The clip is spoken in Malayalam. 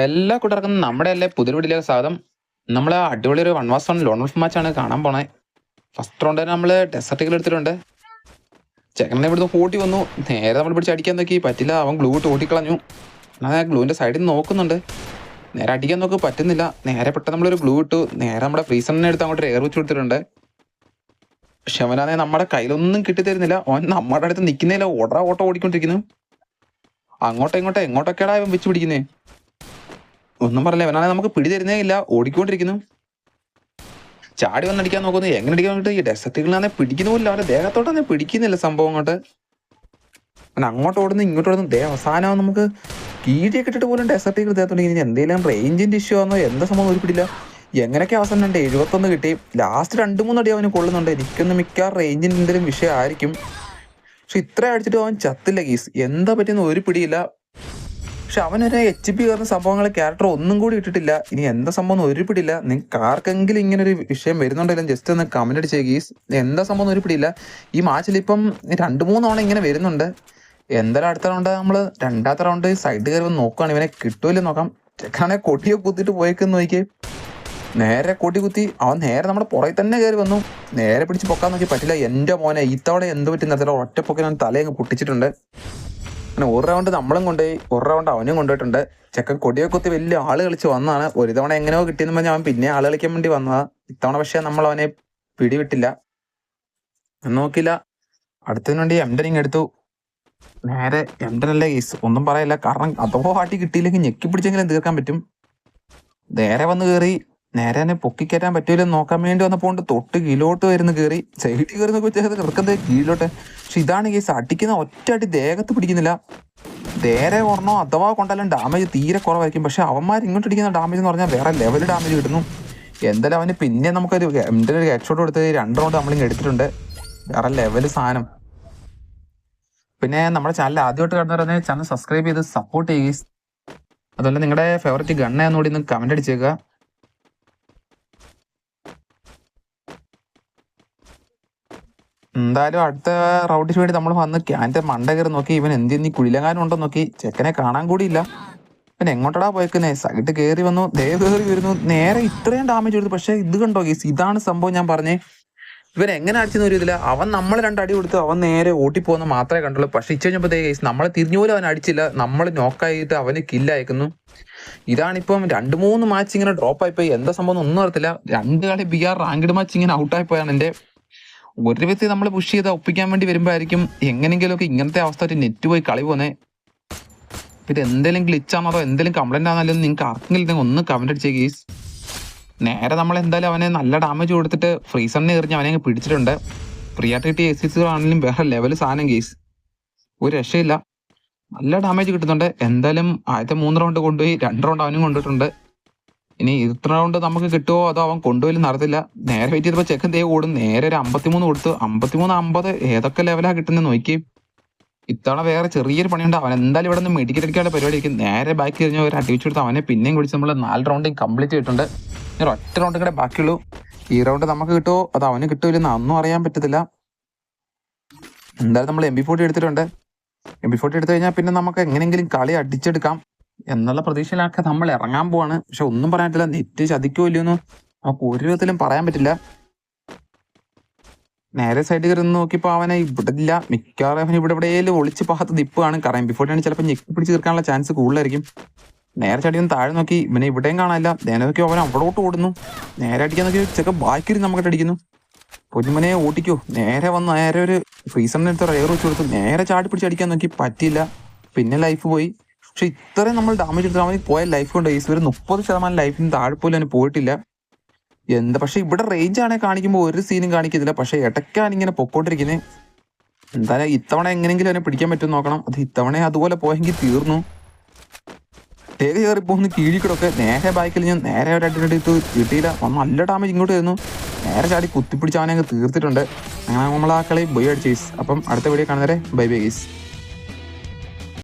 എല്ലാ കൂട്ടർക്കും നമ്മുടെ അല്ലേ പുതിയ വീട്ടിലേക്ക് സ്വാഗതം. നമ്മൾ അടിപൊളി ഒരു one vs one lone off മാച്ചാണ് കാണാൻ പോണേ ഫസ്റ്റ് റൗണ്ട് നമ്മൾ ഡെസർട്ടിക്കൽ എടുത്തിട്ടുണ്ട്. ചെക്കനെ ഇവിടുന്ന് ഓട്ടി വന്നു. നേരെ നമ്മൾ പിടിച്ച് അടിക്കാൻ നോക്കി. പറ്റില്ല അവൻ ഗ്ലൂ ഇട്ട് ഓട്ടിക്കളഞ്ഞു ഞാൻ ആ ഗ്ലൂവിന്റെ സൈഡിൽ നിന്ന് നോക്കുന്നുണ്ട്. നേരെ അടിക്കാൻ നോക്ക് പറ്റുന്നില്ല. നേരെ പെട്ടെന്ന് നമ്മളൊരു ഗ്ലൂ ഇട്ടു. നേരെ നമ്മുടെ ഫ്രീസറിനെ എടുത്ത് അങ്ങോട്ട് എയർ വെച്ച് കൊടുത്തിട്ടുണ്ട്. പക്ഷെ അവനാണെ നമ്മുടെ കയ്യിലൊന്നും കിട്ടിത്തരുന്നില്ല. അവൻ നമ്മുടെ അടുത്ത് നിൽക്കുന്നില്ല ഓടറ ഓട്ടോ ഓടിക്കൊണ്ടിരിക്കുന്നു. അങ്ങോട്ടോ ഇങ്ങോട്ടോ എങ്ങോട്ടൊക്കെയാണ് അവൻ വെച്ച് പിടിക്കുന്നേ? ഒന്നും പറയില്ല. ഇവനാണെ നമുക്ക് പിടി തരുന്നേ ഇല്ല. ഓടിക്കൊണ്ടിരിക്കുന്നു. ചാടി വന്നടിക്കാൻ നോക്കുന്നു. എങ്ങനെ അടിക്കാൻ വേണ്ടിട്ട് ഈ ഡെസർട്ടുകളാണെ പിടിക്കുന്നില്ല അവന്റെ ദേഹത്തോട്ടൊന്നും പിടിക്കുന്നില്ല സംഭവം അങ്ങോട്ട്. അവൻ അങ്ങോട്ട് ഓടുന്നു ഇങ്ങോട്ട് ഓടുന്നു. ദേ അവസാനം നമുക്ക് കീഴിയൊക്കെ ഇട്ടിട്ട് പോലും ഡെസർട്ടുകൾ ദേഹത്തോട്ട് ഇനി എന്തെങ്കിലും റേഞ്ചിന്റെ ഇഷ്യൂ ആണോ? എന്താ സംഭവം ഒരു പിടിയില്ല. എങ്ങനെയൊക്കെ അവസാനം ഉണ്ട് എഴുപത്തൊന്ന് കിട്ടി. ലാസ്റ്റ് രണ്ട് മൂന്ന് അടി അവന് കൊള്ളുന്നുണ്ട്. എനിക്കൊന്ന് മിക്ക റേഞ്ചിന്റെ എന്തെങ്കിലും വിഷയമായിരിക്കും പക്ഷെ ഇത്ര അടിച്ചിട്ട് അവൻ ചത്തില്ല ഗീസ്. എന്താ പറ്റിയെന്ന് ഒരു പിടിയില്ല. പക്ഷെ അവനൊരു എച്ച് പി പറഞ്ഞ സംഭവങ്ങൾ ക്യാരക്ടർ ഒന്നും കൂടി ഇട്ടിട്ടില്ല. ഇനി എന്താ സംഭവം ഒരു പിടിയില്ല നിങ്ങൾക്ക് ആർക്കെങ്കിലും ഇങ്ങനെ ഒരു വിഷയം വരുന്നുണ്ടെങ്കിലും ജസ്റ്റ് ഒന്ന് കമന്റ് അടിച്ചേ ഗീസ്. എന്താ സംഭവം ഒരു പിടിയില്ല ഈ മാച്ചിൽ ഇപ്പം രണ്ട് മൂന്ന് തവണ ഇങ്ങനെ വരുന്നുണ്ട്. എന്തായാലും അടുത്ത റൗണ്ട് നമ്മൾ രണ്ടാമത്തെ റൗണ്ട് സൈഡ് കയറി വന്ന് നോക്കുകയാണ് ഇവനെ കിട്ടൂല്ലോ നോക്കാം. ചെക്കാണെ കൊട്ടിയെ കുത്തിട്ട് പോയേക്കെന്ന് നോക്കി. നേരെ കൊട്ടി കുത്തി. അവൻ നേരെ നമ്മുടെ പുറകെ തന്നെ കയറി വന്നു. നേരെ പിടിച്ച് പൊക്കാൻ നോക്കി പറ്റില്ല. എന്റെ മോനെ ഇത്തവണ എന്ത് പറ്റുന്ന ഒറ്റ പൊക്കെ ഞാൻ തലയങ്ങ് പൊട്ടിച്ചിട്ടുണ്ട്. അങ്ങനെ ഒരു റൗണ്ട് നമ്മളും കൊണ്ടുപോയി ഒരു റൗണ്ട് അവനും കൊണ്ടുപോയിട്ടുണ്ട്. ചെക്കൻ കൊടിയൊക്കെ കുത്തി വലിയ ആൾ കളിച്ച് വന്നതാണ്. ഒരു തവണ എങ്ങനെയോ കിട്ടിയെന്ന് പറഞ്ഞാൽ അവൻ പിന്നെ ആൾ കളിക്കാൻ വേണ്ടി വന്നതാ. ഇത്തവണ പക്ഷെ നമ്മൾ അവനെ പിടിവിട്ടില്ല. നോക്കില്ല അടുത്തതിന് വേണ്ടി എംഡനിങ് എടുത്തു. നേരെ എംഡനല്ലേ കേസ് ഒന്നും പറയില്ല. കാരണം അഥവാ പാട്ടി കിട്ടിയില്ലെങ്കിൽ ഞെക്കി പിടിച്ചെങ്കിലും തീർക്കാൻ പറ്റും. നേരെ വന്ന് കയറി നേരെ തന്നെ പൊക്കിക്കയറ്റാൻ പറ്റൂലെന്ന് നോക്കാൻ വേണ്ടി വന്നപ്പോൾ തൊട്ട് കീഴോട്ട് വരുന്ന കയറി സൈഡിൽ കയറുന്ന കൊച്ചു കിടക്കുന്നത് കീഴിലോട്ട്. പക്ഷെ ഇതാണ് കേസ് അടിക്കുന്ന ഒറ്റ അടി ദേഹത്ത് പിടിക്കുന്നില്ല. നേരെ ഓർണോ അഥവാ കൊണ്ടാലും ഡാമേജ് തീരെ കുറവായിരിക്കും. പക്ഷെ അവന്മാർ ഇങ്ങോട്ട് ഇടിക്കുന്ന ഡാമേജ് എന്ന് പറഞ്ഞാൽ വേറെ ലെവൽ ഡാമേജ് കിട്ടുന്നു. എന്തായാലും അവന് പിന്നെ നമുക്കൊരു എന്റെ ഒരു ഹെഡ് ഷോട്ട് കൊടുത്ത് രണ്ട് റൗണ്ട് നമ്മളിങ്ങ് എടുത്തിട്ടുണ്ട്. വേറെ ലെവൽ സാധനം. പിന്നെ നമ്മുടെ ചാനൽ ആദ്യമായിട്ട് കാണുന്നവരെ ചാനൽ സബ്സ്ക്രൈബ് ചെയ്ത് സപ്പോർട്ട് ചെയ്യുക. അതുപോലെ നിങ്ങളുടെ ഫേവററ്റ് ഗണ്ണ ഒന്ന് കമന്റ് അടിച്ചേക്കുക. എന്തായാലും അടുത്ത റൗണ്ടിന് വേണ്ടി നമ്മൾ വന്ന് ക്യാന്റെ മണ്ട കയറി നോക്കി ഇവൻ എന്ത് നീ കുഴിലങ്ങാനും ഉണ്ടോ നോക്കി. ചെക്കനെ കാണാൻ കൂടിയില്ല. ഇവൻ എങ്ങോട്ടടാ പോയേക്കുന്നേ? സൈഡ് കയറി വന്നു. ദേവ് കയറി വരുന്നു. നേരെ ഇത്രയും ഡാമേജ് കൊടുത്തു പക്ഷേ ഇത് കണ്ടോ? ഗീസ് ഇതാണ് സംഭവം ഞാൻ പറഞ്ഞേ. ഇവൻ എങ്ങനെ അടിച്ചെന്ന് ഒരു ഇതില്ല. അവൻ നമ്മൾ രണ്ടടി കൊടുത്തു. അവൻ നേരെ ഓട്ടിപ്പോകുന്ന മാത്രമേ കണ്ടുള്ളൂ. പക്ഷെ ഇച്ച കഴിഞ്ഞപ്പോൾ ഗീസ് നമ്മളെ തിരിഞ്ഞു പോലും അവൻ അടിച്ചില്ല. നമ്മൾ നോക്കായിട്ട് അവന് കില്ലയക്കുന്നു ഇതാണിപ്പം രണ്ട് മൂന്ന് മാച്ച് ഇങ്ങനെ ഡ്രോപ്പ് ആയിപ്പോയി എന്താ സംഭവം ഒന്നും അറിയത്തില്ല. രണ്ട് കളി ബി ആർ റാങ്കിഡ് മാച്ച് ഇങ്ങനെ ഔട്ടായി പോയാണ് എന്റെ ഒരു വ്യക്തി നമ്മൾ പുഷ് ചെയ്ത് ഒപ്പിക്കാൻ വേണ്ടി വരുമ്പോഴായിരിക്കും എങ്ങനെയെങ്കിലുമൊക്കെ ഇങ്ങനത്തെ അവസ്ഥ ഒരു നെറ്റ് പോയി കളി പോന്നെ. പിന്നെ എന്തെങ്കിലും ഗ്ലിച്ച് ആണോ എന്തെങ്കിലും കംപ്ലൈന്റ് ആണെങ്കിലും നിങ്ങൾക്ക് ആർക്കെങ്കിലും ഒന്ന് കമന്റ് അടിച്ചേ ഗീസ് നേരെ നമ്മൾ എന്തായാലും അവനെ നല്ല ഡാമേജ് കൊടുത്തിട്ട് ഫ്രീസറിനെ എറിഞ്ഞ് അവനെ പിടിച്ചിട്ടുണ്ട്. പ്രിയാട്ടി കിട്ടിയ എ സി ആണെങ്കിലും വേറെ ലെവൽ സാധനം ഗീസ് ഒരു രക്ഷയില്ല. നല്ല ഡാമേജ് കിട്ടുന്നുണ്ട്. എന്തായാലും ആദ്യത്തെ മൂന്ന് റൗണ്ട് കൊണ്ടുപോയി രണ്ട് റൗണ്ട് അവനും കൊണ്ടിട്ടുണ്ട് ഇനി ഇത്ര റൗണ്ട് നമുക്ക് കിട്ടുമോ അതോ അവൻ കൊണ്ടുപോയി നടത്തില്ല നേരെ വെയിറ്റ് ചെയ്തപ്പോൾ ചെക്കൻ ദേ ഓടും. നേരെ ഒരു അമ്പത്തിമൂന്ന് കൊടുത്തു. അമ്പത്തിമൂന്ന് അമ്പത് ഏതൊക്കെ ലെവലാണ് കിട്ടുന്നത് നോക്കി. ഇത്തവണ വേറെ ചെറിയൊരു പണിയുണ്ട്. അവൻ എന്തായാലും ഇവിടെ നിന്ന് മെഡിക്കൽ അടിക്കാനുള്ള പരിപാടി ആയിരിക്കും. നേരെ ബാക്കി കഴിഞ്ഞ ഒരു അടിവിച്ച് കൊടുത്ത് അവനെ പിന്നെയും കുടിച്ച് നമ്മൾ നാല് റൗണ്ടും കംപ്ലീറ്റ് ചെയ്തിട്ടുണ്ട്. ഇനി ഒറ്റ റൗണ്ട് കൂടെ ബാക്കിയുള്ളൂ. ഈ റൗണ്ട് നമുക്ക് കിട്ടുമോ അത് അവന് കിട്ടൂലെന്ന് അന്നും അറിയാൻ പറ്റത്തില്ല. എന്തായാലും നമ്മൾ എം ബി ഫോർട്ടി എടുത്തിട്ടുണ്ട്. എം ബി ഫോർട്ടി എടുത്തു കഴിഞ്ഞാൽ പിന്നെ നമുക്ക് എങ്ങനെയെങ്കിലും കളി അടിച്ചെടുക്കാം. എന്നുള്ള പ്രതീക്ഷയിലൊക്കെ നമ്മൾ ഇറങ്ങാൻ പോവാണ്. പക്ഷെ ഒന്നും പറയാൻ പറ്റില്ല നെറ്റ് ചതിക്കോ ഇല്ലയോന്ന് നമുക്ക് ഒരു വിധത്തിലും പറയാൻ പറ്റില്ല. നേരെ സൈഡിൽ കയറി നോക്കിയപ്പോൾ നോക്കിയപ്പോ അവനെ ഇവിടെ ഇല്ല മിക്കവാറും അവൻ ഇവിടെ എവിടെയെങ്കിലും ഒളിച്ച് പാകത്ത് നിപ്പാണ് കാരണം ബിഫോർ ആണ് ചിലപ്പോൾ ഞെക്കി പിടിച്ച് തീർക്കാനുള്ള ചാൻസ് കൂടുതലായിരിക്കും. നേരെ ചടിയൊന്ന് താഴെ നോക്കി. ഇവനെ ഇവിടെയും കാണാനില്ല. നേരെ നോക്കി അവൻ അവിടോട്ട് ഓടുന്നു. നേരെ അടിക്കാൻ നോക്കി ചെക്ക ബാക്കി നമുക്കിട്ട് അടിക്കുന്നു. പൊന്നുമനെ ഓട്ടിക്കോ നേരെ വന്ന് നേരെ ഒരു ഫ്രീസറിന്റെ അടുത്ത് റയർ വെച്ച് കൊടുത്തു. നേരെ ചാടി പിടിച്ച് അടിക്കാൻ നോക്കി. പറ്റിയില്ല. പിന്നെ ലൈഫ് പോയി. പക്ഷെ ഇത്രയും നമ്മൾ ഡാമേജ് എടുത്താൽ മതി പോയ ലൈഫ് കൊണ്ട് ഈസ് ഒരു മുപ്പത് ശതമാനം ലൈഫിന് താഴെ പോലും അവന് പോയിട്ടില്ല. എന്താ പക്ഷെ ഇവിടെ റേഞ്ച് ആണെ കാണിക്കുമ്പോൾ ഒരു സീനും കാണിക്കുന്നില്ല പക്ഷെ ഇടയ്ക്കാണ് ഇങ്ങനെ പൊക്കോണ്ടിരിക്കുന്നത് എന്തായാലും ഇത്തവണ എങ്ങനെയെങ്കിലും അവനെ പിടിക്കാൻ പറ്റും നോക്കണം. അത് ഇത്തവണ അതുപോലെ പോയെങ്കിൽ തീർന്നു. ടേക്ക് കയറി പോകുന്ന കീഴിക്കൂടൊക്കെ. നേരെ ബൈക്കിൽ ഞാൻ നേരെ ഒരു അടിയിട്ട് കിട്ടിയില്ല. വന്ന് നല്ല ഡാമേജ് ഇങ്ങോട്ട് വരുന്നു നേരെ ചാടി കുത്തിപ്പിടിച്ച് അവനെ അങ്ങ് തീർത്തിട്ടുണ്ട്. അങ്ങനെ നമ്മൾ ആ കളി ബൈ അടിച്ചു അപ്പം അടുത്ത വീഡിയോ കാണുന്നവരെ ബൈ ബൈ ഗീസ്